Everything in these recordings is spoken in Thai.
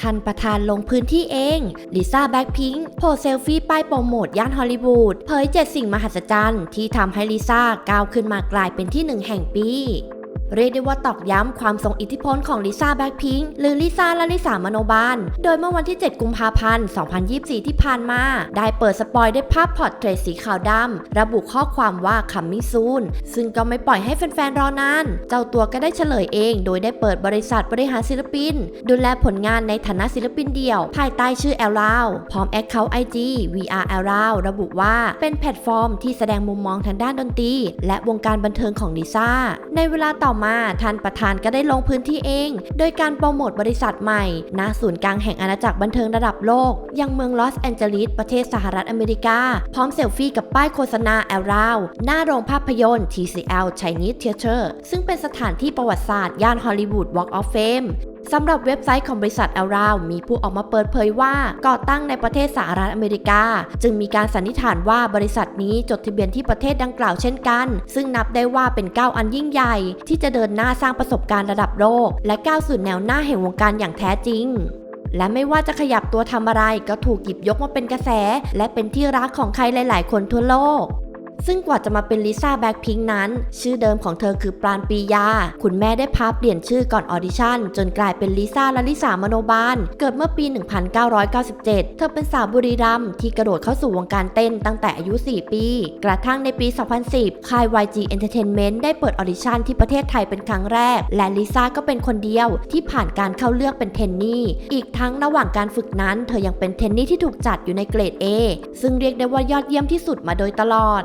ท่านประธานลงพื้นที่เองลิซ่าแบ็คพิงค์โพสเซลฟี่ป้ายโปรโมทย่านฮอลลีวูดเผยเจ็ดสิ่งมหัศจรรย์ที่ทำให้ลิซ่าก้าวขึ้นมากลายเป็นที่หนึ่งแห่งปี เรียกได้ว่าตอกย้ำความทรงอิทธิพลของลิซ่าแบ็คพิงค์หรือลิซ่าและลิซ่ามโนบาล โดยเมื่อวันที่ 7 กุมภาพันธ์ 2024 ที่ผ่านมา ได้เปิดสปอยด้วยภาพพอร์เทรตสีขาวดำ ระบุข้อความว่า coming soon ซึ่งก็ไม่ปล่อยให้แฟนๆ รอนาน เจ้าตัวก็ได้เฉลยเอง โดยได้เปิดบริษัทบริหารศิลปิน ดูแลผลงานในฐานะศิลปินเดี่ยว ภายใต้ชื่อ a l o u พร้อมแอคเคาท์ IG VR a l o u ระบุว่าเป็นแพลตฟอร์มที่แสดงมุมมองทางด้านดนตรีและวงการบันเทิงของลิซ่าในเวลาต่อมาท่านประธานก็ได้ลงพื้นที่เอง โดยการโปรโมทบริษัทใหม่ณศูนย์กลางแห่งอาณาจักรบันเทิงระดับโลก ยังเมืองลอสแอนเจลิสประเทศสหรัฐอเมริกา พร้อมเซลฟี่กับป้ายโฆษณาแอลราวหน้าโรงภาพยนตร์ TCL Chinese Theater ซึ่งเป็นสถานที่ประวัติศาสตร์ย่านฮอลลีวูด Walk of Fame สำหรับเว็บไซต์ของบริษัท a r o u มีผู้ออกมาเปิดเผยว่าก่อตั้งในประเทศสหรัฐอเมริกา จึงมีการสันนิษฐานว่าบริษัทนี้จดทะเบียนที่ประเทศดังกล่าวเช่นกัน ซึ่งนับได้ว่าเป็นก้าวอันยิ่งใหญ่ ที่จะเดินหน้าสร้างประสบการณ์ระดับโลก และก้าวสู่แนวหน้าแห่งวงการอย่างแท้จริงและไม่ว่าจะขยับตัวทำอะไรก็ถูกหยิบยกมาเป็นกระแส และเป็นที่รักของใครหลาย ๆ คนทั่วโลก ซึ่งกว่าจะมาเป็นลิซ่าแบ็คพิงค์นั้น ชื่อเดิมของเธอคือปราณปียา คุณแม่ได้พาเปลี่ยนชื่อก่อนออดิชั่น จนกลายเป็นลิซ่าและลิสามโนบาล เกิดเมื่อปี 1997 เธอเป็นสาวบุรีรัมย์ที่กระโดดเข้าสู่วงการเต้นตั้งแต่อายุ 4 ปี กระทั่งในปี 2010 ค่าย YG Entertainment ได้เปิดออดิชั่นที่ประเทศไทยเป็นครั้งแรก และลิซ่าก็เป็นคนเดียวที่ผ่านการเข้าเลือกเป็นเทนนี่อีกทั้งระหว่างการฝึกนั้น เธอยังเป็นเทนนี่ที่ถูกจัดอยู่ในเกรด A ซึ่งเรียกได้ว่ายอดเยี่ยมที่สุดมาโดยตลอด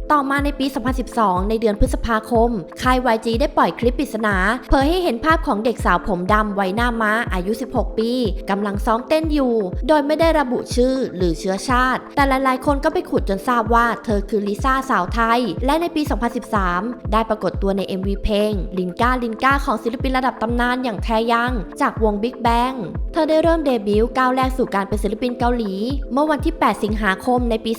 ต่อมาในปี 2012 ในเดือนพฤษภาคม ค่าย YG ได้ปล่อยคลิปปริศนา เผยให้เห็นภาพของเด็กสาวผมดำวัยหน้าม้าอายุ 16 ปีกำลังซ้อมเต้นอยู่ โดยไม่ได้ระบุชื่อหรือเชื้อชาติ แต่หลายๆ คนก็ไปขุดจนทราบว่าเธอคือลิซ่าสาวไทย และในปี 2013 ได้ปรากฏตัวใน MV เพลง ลินก้าลินก้าของศิลปินระดับตำนานอย่างแทยัง จากวง Big Bang เธอได้เริ่มเดบิวต์ก้าวแรกสู่การเป็นศิลปินเกาหลี เมื่อวันที่ 8 สิงหาคมในปี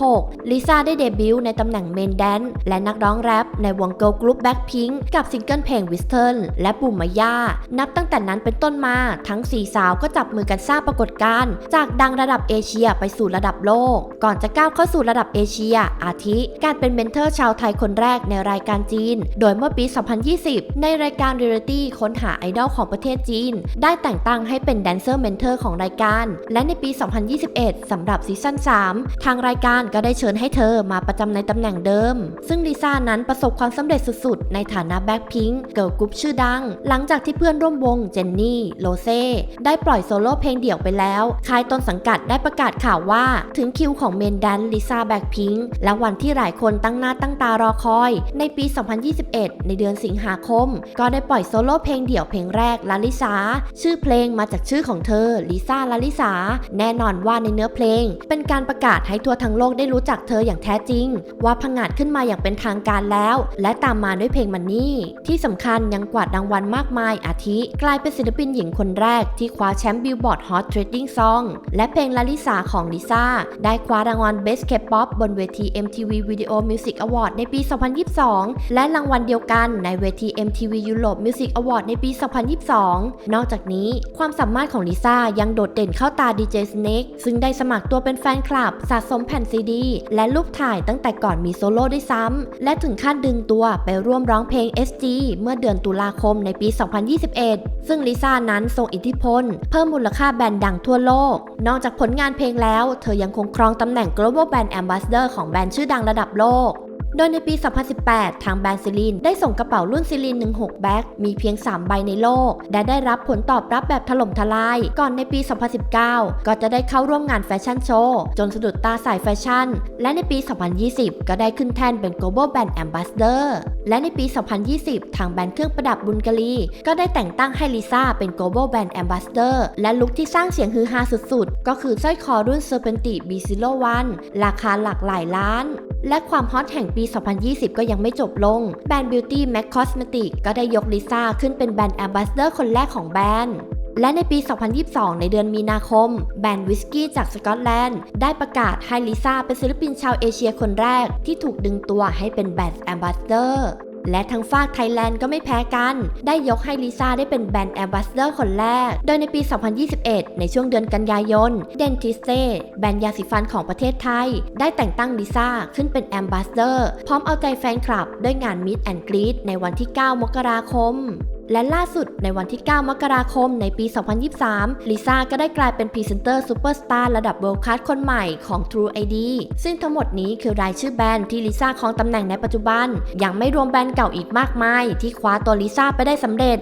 2016 ลิซ่าได้เดบิวต์ในตำแหน่งเมนแดนและนักร้องแรปในวงเกิลกรุ๊ปแบ็คพิงกับซิงเกิลเพลงวิสเทิลและปุ่มมายานับตั้งแต่นั้นเป็นต้นมา ทั้ง4สาวก็จับมือกันสร้างปรากฏการณ์จากดังระดับเอเชียไปสู่ระดับโลก ก่อนจะก้าวเข้าสู่ระดับเอเชีย อาทิ การเป็นเมนเทอร์ชาวไทยคนแรกในรายการจีน โดยเมื่อปี 2020 ในรายการเรียลิตี้ค้นหาไอดอลของประเทศจีน ได้แต่งตั้งให้เป็นแดนเซอร์เมนเทอร์ของรายการ และในปี 2021สำหรับซีซั่น3 ทางรายการก็ได้เชิญให้เธอมาประจำในตำแหน่งเดิม ซึ่งลิซ่านั้นประสบความสำเร็จสุดๆ ในฐานะแบ็คพิงเกิร์ลกรุ๊ปชื่อดัง หลังจากที่เพื่อนร่วมวงเจนนี่ โลเซ่ได้ปล่อยโซโล่เพลงเดี่ยวไปแล้วค่ายต้นสังกัดได้ประกาศข่าวว่า ถึงคิวของเมนแดนลิซ่าแบ็คพิงและวันที่หลายคนตั้งหน้าตั้งตารอคอย ในปี 2021 ในเดือนสิงหาคม ก็ได้ปล่อยโซโล่เพลงเดี่ยวเพลงแรกลาลิซาชื่อเพลงมาจากชื่อของเธอลิซ่าลาลิซาแน่นอนว่าในเนื้อเพลง เป็นการประกาศให้ทั่วทั้งโลกได้รู้จักเธออย่างแท้จริงว่าพังงาดขึ้นมาอย่างเป็นทางการแล้ว และตามมาด้วยเพลงมันนี่ ที่สำคัญยังกวาดรางวัลมากมายอาทิ กลายเป็นศิลปินหญิงคนแรกที่คว้าแชมป์บิลบอร์ดฮอตเทรดดิ้งซองและเพลงลาลิซาของลิซ่าได้คว้ารางวัล Best K-pop บนเวที MTV Video Music Award ในปี 2022 และรางวัลเดียวกันในเวที MTV Europe Music Award ในปี 2022 นอกจากนี้ความสามารถของลิซ่ายังโดดเด่นเข้าตาดีเจสเน็กซึ่งได้สมัครตัวเป็นแฟนคลับสะสมแผ่นซีดี และรูปถ่ายตั้งแต่ก่อนมีโซโล่ด้วยซ้ำ และถึงขั้นดึงตัวไปร่วมร้องเพลง SG เมื่อเดือนตุลาคมในปี 2021 ซึ่งลิซ่านั้นทรงอิทธิพล เพิ่มมูลค่าแบรนด์ดังทั่วโลก นอกจากผลงานเพลงแล้ว เธอยังคงครองตำแหน่ง global brand ambassador ของแบรนด์ชื่อดังระดับโลก โดยในปี 2018 ทางแบรนด์ซิลินได้ส่งกระเป๋ารุ่นซิลิน 16 แบ็คมีเพียง 3 ใบในโลก และได้รับผลตอบรับแบบถล่มทลาย ก่อนในปี 2019 ก็จะได้เข้าร่วมงานแฟชั่นโชว์ จนสะดุดตาสายแฟชั่น และในปี 2020 ก็ได้ขึ้นแท่นเป็น global brand ambassador และในปี 2020 ทางแบรนด์เครื่องประดับบุลกาลีก็ได้แต่งตั้งให้ลิซ่าเป็น global brand ambassador และลุคที่สร้างเสียงฮือฮาสุดๆ ก็คือสร้อยคอรุ่น Serpenti b 0 1 ราคาหลักหลายล้าน และความฮอตแห่งปี 2020 ก็ยังไม่จบลง แบรนด์ Beauty Mac Cosmetics ก็ได้ยกลิซ่าขึ้นเป็นแบรนด์แอมบาสเดอร์คนแรกของแบรนด์และในปี 2022 ในเดือนมีนาคม แบรนด์วิสกี้จากสกอตแลนด์ ได้ประกาศให้ลิซ่าเป็นศิลปินชาวเอเชียคนแรกที่ถูกดึงตัวให้เป็นแบรนด์แอมบาสเดอร์ และทั้งฝากไทยแลนด์ก็ไม่แพ้กัน ได้ยกให้ลิซ่าได้เป็นแบรนด์แอมบาสเดอร์คนแรก โดยในปี 2021 ในช่วงเดือนกันยายน เดนทิเซ่แบรนด์ยาสีฟันของประเทศไทย ได้แต่งตั้งลิซ่าขึ้นเป็นแอมบาสเดอร์ พร้อมเอาใจแฟนคลับ ด้วยงานมิดแอนกรีดในวันที่ 9 มกราคม และล่าสุดในวันที่ 9 มกราคมในปี 2023 ลิซ่าก็ได้กลายเป็นพรีเซนเตอร์ซูเปอร์สตาร์ระดับเวิลด์คลาสคนใหม่ของ True ID ซึ่งทั้งหมดนี้คือรายชื่อแบรนด์ที่ลิซ่าครองตำแหน่งในปัจจุบัน ยังไม่รวมแบรนด์เก่าอีกมากมาย ที่คว้าตัวลิซ่าไปได้สำเร็จ